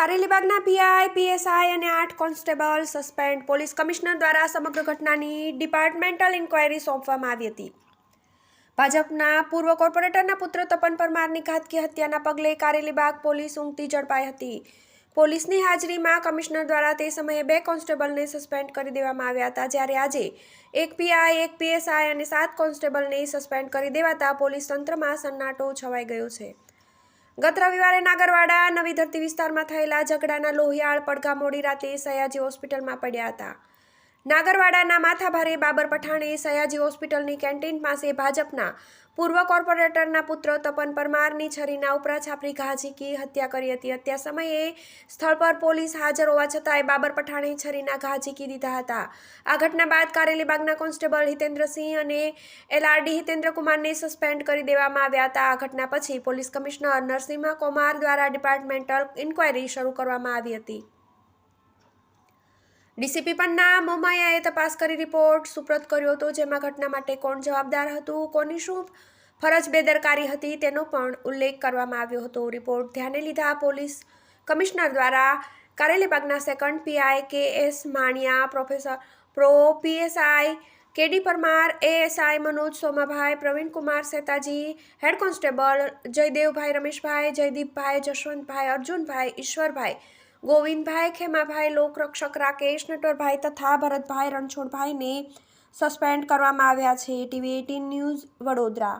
કારેલીબાગના PI, PSI અને આઠ constable suspend police commissioner દ્વારા સમગ્ર ઘટનાની ડિપાર્ટમેન્ટલ ઇન્ક્વાયરી સોંપવામાં આવી હતી. ભાજપના પૂર્વ કોર્પોરેટરના પુત્ર તપન પરમારની ઘાતકી હત્યાના પગલે કારેલીબાગ પોલીસ ઊંઘતી ઝડપાઈ હતી. પોલીસની હાજરીમાં કમિશનર દ્વારા તે સમયે બે કોન્સ્ટેબલને સસ્પેન્ડ કરી દેવામાં આવ્યા હતા. જ્યારે આજે એક પીઆઈ, એક પીએસઆઈ અને સાત કોન્સ્ટેબલને સસ્પેન્ડ કરી દેવાતા પોલીસ તંત્રમાં સન્નાટો છવાઈ ગયો છે. ગત રવિવારે નાગરવાડા નવી ધરતી વિસ્તારમાં થયેલા ઝઘડાના લોહિયાળ પડઘા મોડી રાતે સયાજી હોસ્પિટલમાં પડ્યા હતા. નાગરવાડાના માથાભારે બાબર પઠાણે સયાજી હોસ્પિટલની કેન્ટીન પાસે ભાજપના પૂર્વ કોર્પોરેટરના પુત્ર તપન પરમારની છરીના ઉપરા છાપરી ઘા ઝીકી હત્યા કરી હતી. હત્યા સમયે સ્થળ પર પોલીસ હાજર હોવા છતાંય બાબર પઠાણે છરીના ઘા ઝીકી દીધા હતા. આ ઘટના બાદ કારેલીબાગના કોન્સ્ટેબલ હિતેન્દ્રસિંહ અને એલઆરડી હિતેન્દ્રકુમારને સસ્પેન્ડ કરી દેવામાં આવ્યા હતા. આ ઘટના પછી પોલીસ કમિશનર નરસિંહ કુમાર દ્વારા ડિપાર્ટમેન્ટલ ઇન્ક્વાયરી શરૂ કરવામાં આવી હતી. ડીસીપી પન્ના મોમાયાએ તપાસ કરી રિપોર્ટ સુપ્રત કર્યો હતો, જેમાં ઘટના માટે કોણ જવાબદાર હતું, કોની શું ફરજ બેદરકારી હતી તેનો પણ ઉલ્લેખ કરવામાં આવ્યો હતો. રિપોર્ટ ધ્યાને લીધા પોલીસ કમિશનર દ્વારા કારેલીબાગના second PI K S Maniya, professor pro PSI KD Parmar ASI Manoj Somabhai, Pravinkumar Setaji, head constable Jaydevbhai Rameshbhai, Jaydeepbhai, Jashwantbhai, Arjunbhai, Ishwarbhai Govindbhai, Khemabhai, લોકરક્ષક રાકેશ, નટવરભાઈ તથા ભરતભાઈ રણછોડભાઈને સસ્પેન્ડ કરવામાં આવ્યા છે. TV eighteen news Vadodara.